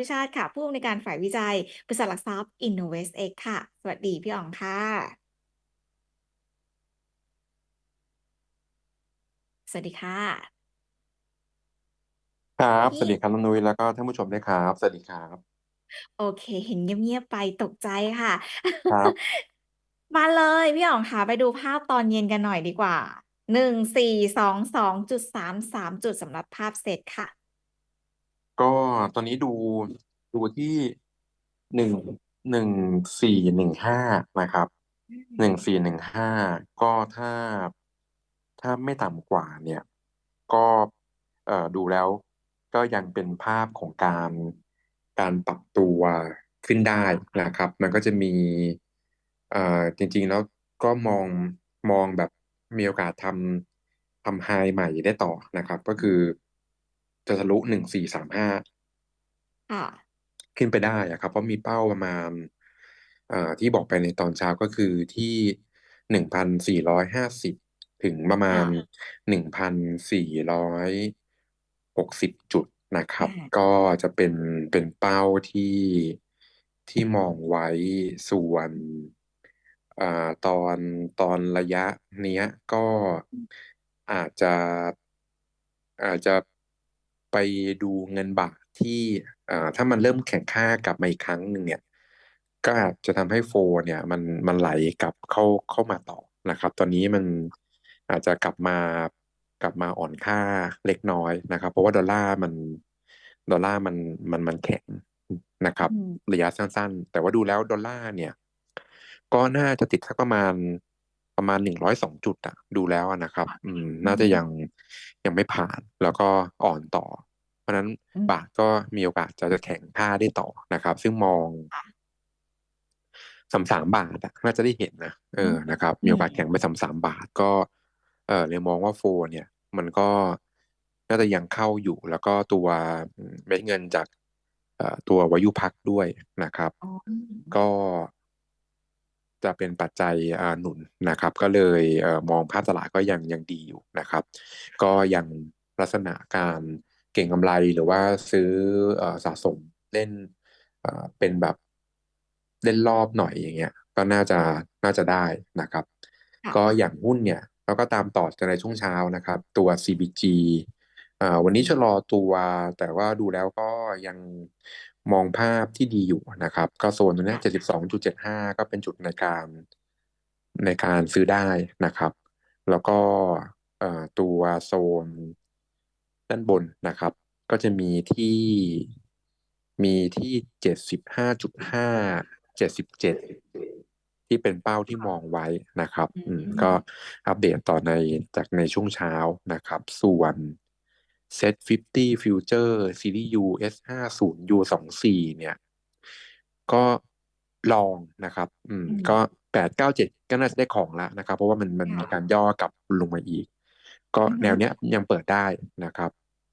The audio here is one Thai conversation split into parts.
วิชาติค่ะ ผู้อำนวยการฝ่ายวิจัยบริษัทหลักทรัพย์ InnovestX ค่ะ สวัสดีพี่อ๋องค่ะ สวัสดีค่ะครับพีสวัสดี่ครับน้องนุ้ยแล้วก็ท่านผู้ชมด้วยครับ สวัสดีครับ โอเค เห็นเงียบๆไปตกใจค่ะ ครับ มาเลยพี่อ๋องค่ะ ไปดูภาพตอนเย็นกันหน่อยดีกว่า1422.33จุดสำหรับภาพเซตค่ะ ก็ตอนนี้ดู ดูที่หนึ่งหนึ่งสี่หนึ่งห้านะครับหนึ่งสี่หนึ่งห้าก็ถ้าถ้าไม่ต่ำกว่าเนี่ย ก็เอ่อดูแล้วก็ยังเป็นภาพของการการปรับตัวขึ้นได้นะครับ มันก็จะมีเอ่อจริง ๆ แล้วก็มองมองแบบมีโอกาสทำทำไฮใหม่ได้ต่อนะครับ ก็คือ จะทะลุหนึ่งสี่สามห้าค่ะขึ้นไปได้อะครับ เพราะมีเป้าประมาณเอ่อที่บอกไปในตอนเช้าก็คือที่หนึ่งพันสี่ร้อยห้าสิบถึงประมาค่ณะหนึ่งพันสี่ร้อยหกสิบจุดนะครับอาก็จะเป็นเป็นเป้าที่ที่มองไว้ส่วนอ่าตอนตอนระยะเนี้ยก็อาจจะอาจจะ ไปดูเงินบาทที่อ่าถ้ามันเริ่มแข็งค่ากลับมาอีกครั้งหนึ่งเนี่ย ก็อาจจะทำให้โฟลว์เนี่ยมันมันไหลกลับเข้าเข้ามาต่อนะครับ ตอนนี้มันอาจจะกลับมากลับมาอ่อนค่าเล็กน้อยนะครับ เพราะว่าดอลลาร์มันดอลลาร์มันมันมันแข็งนะครับอืมระยะสั้นๆ แต่ว่าดูแล้วดอลลาร์เนี่ย ก็น่าจะติดสักประมาณ ประมาณ102จุดอะดูแล้วอะนะครับ อืมอืน่าจะมยังยังไม่ผ่าน แล้วก็อ่อนต่อ เพราะฉะนั้นอืมบาทก็มีโอกาสจะจะแข็งค่าได้ต่อนะครับ ซึ่งมองค่ะ33บาทอะน่าจะได้เห็นนะเออือมนะครับอืมีโอกาสมแข็งไป33บาทก็ เอ่อเลยมองว่าโฟลว์เนี่ย มันก็น่าจะยังเข้าอยู่ แล้วก็ตัวอืมเม็ดเงินจากเอ่อตัววายุพักด้วยนะครับอ๋อก็ จะเป็นปัจจัยอ่าหนุนนะครับ ก็เลยเอ่อมองภาพตลาดก็ยังยังดีอยู่นะครับ ก็ยังลักษณะการเก็งกำไรหรือว่าซื้อเอ่อสะสมเล่นเอ่อเป็นแบบเล่นรอบหน่อยอย่างเงี้ย ก็น่าจะน่าจะได้นะครับค่ะก็อย่างหุ้นเนี่ยเราก็ตามต่อกันในช่วงเช้านะครับ ตัว CBG อ่าวันนี้ชะลอตัวแต่ว่าดูแล้วก็ยังมองภาพที่ดีอยู่นะครับ ก็โซนตรงเนี้ค่ยะ72.75ก็เป็นจุดในการในการซื้อได้นะครับ แล้วก็เอ่อตัวโซนด้านบนนะครับ ก็จะมีที่มีที่75.5 77ที่เป็นเป้าที่มองไว้นะครับอือืมก็มอัปเดตต่อในจากในช่วงเช้านะครับ ส่ว น SET50 Future Series U S50 U24 เนี่ย ก็ลองนะครับ อืมอืมก็897ก็น่าจะได้ของแล้วนะครับ เพราะว่ามันมันค่มีะการย่อกลับลงมาอีก ก็อือฮึแนวเนี้ยยังเปิดได้นะครับ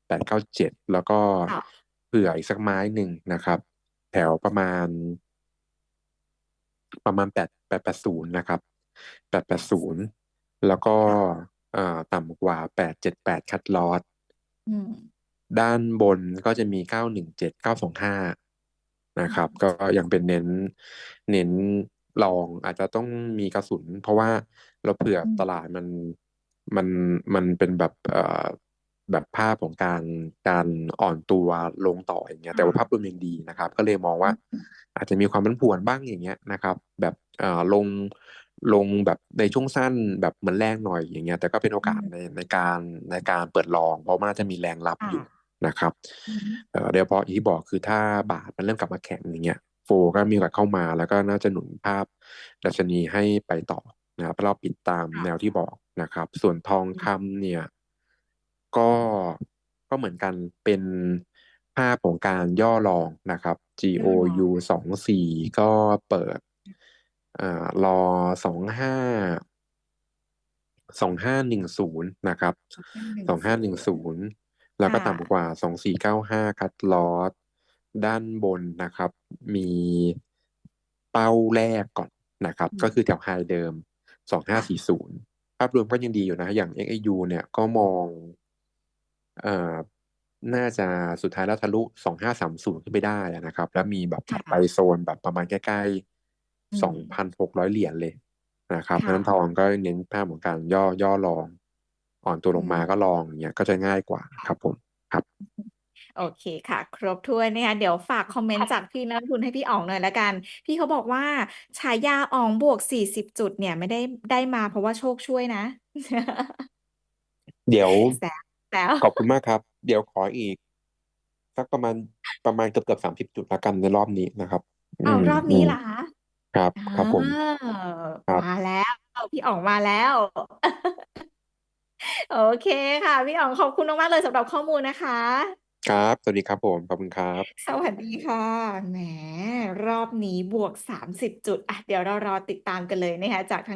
897แล้วก็ค่ะเผื่ออีกสักไม้หนึ่งนะครับ แถวประมาณ ประมาณ8 880นะครับ880แล้วก็ค่ะเอ่อต่ำกว่า878คัตลอสอืม ด้านบนก็จะมี917 925นะอืครับมก็ยังเป็นเน้นเน้นลองอาจจะต้องมีกระสุน เพราะว่าเราเผื่ออืมตลาดมันมันมันเป็นแบบเอ่อแบบภาพของการการอ่อนตัวลงต่ออย่างเงี้ยแต่ค่ะว่าภาพรวมยังดีนะครับ ก็เลยมองว่าอืมอาจจะมีความผันผวนบ้างอย่างเงี้ยนะครับ แบบเอ่อลง ลงแบบในช่วงสั้นแบบเหมือนแรงหน่อยอย่างเงี้ยแต่ก็เป็นโออืกาสมในในการในการเปิดลอง เพราะมันน่าจะมีแรงรับค่อยู่ะนะครับอือฮึเอ่อโดยเฉพาะอย่างที่บอกคือถ้าบาทมันเริ่มกลับมาแข็งอย่างเงี้ยโฟลว์ก็มีโอกาสเข้ามาแล้วก็น่าจะหนุนภาพดัชนีให้ไปต่อนะครับเพราะเราปิดตามค่ะแนวที่บอกนะครับ ส่วนทองอืมคำเนี่ย ก็ก็เหมือนกันเป็นภาพของการย่อลองนะครับย่อลอง GOU 24ก็เปิด อ่ารอ25 2510นะครับ2510 2510แล้วค่ก็ะต่ำกว่า2495คัตลอสด้านบนนะครับ มีเป้าแรกก่อนนะครับอืก็มคือแถวไฮเดิมค่ะ2540ภาพรวมก็ยังดีอยู่นะ อย่าง XAU เนี่ยก็มองเอ่อน่าจะสุดท้ายแล้วทะลุสองห้าสามศูนย์ขึ้นไปได้อะนะครับ แล้วมีแบบถัดไปค่ะโซนแบบประมาณใกล้อืๆ สองมพันหกร้อยเหรียญเลยนะครับเพราะฉะค่ะนั้นทองก็เน้นภาพของการย่อย่อลอง อ่อนตัวลอืงมามก็ลองอย่างเงี้ยก็จะง่ายกว่าค่ะครับผมครับ โอเคค่ะ ครบถ้วนนะคะเดี๋ยวฝากคอมเมนต์จากพี่นักลงทุนให้พี่อ๋องหน่อยละกัน พี่เขาบอกว่าฉายาอ๋องบวกสี่สิบจุดเนี่ยไม่ได้ได้มาเพราะว่าโชคช่วยนะ เดี๋ยวแซวแซวขอบคุณมากครับ เดี๋ยวขออีกสักประมาณประมาณเกือบเกือบสามสิบจุดละกันในรอบนี้นะครับอือ้าวมรอบอืนี้มเหรอ คะครับอ่าครับผม ครับ มาแล้ว พี่อ๋องมาแล้ว โอเคค่ะ พี่อ๋องขอบคุณมาก ๆ เลยสำหรับข้อมูลนะคะ ครับ สวัสดีครับผม ขอบคุณครับ สวัสดีค่ะ แหม รอบนี้บวก 30 จุดอะเดี๋ยวเรารอติดตามกันเลยนะคะ จากทาง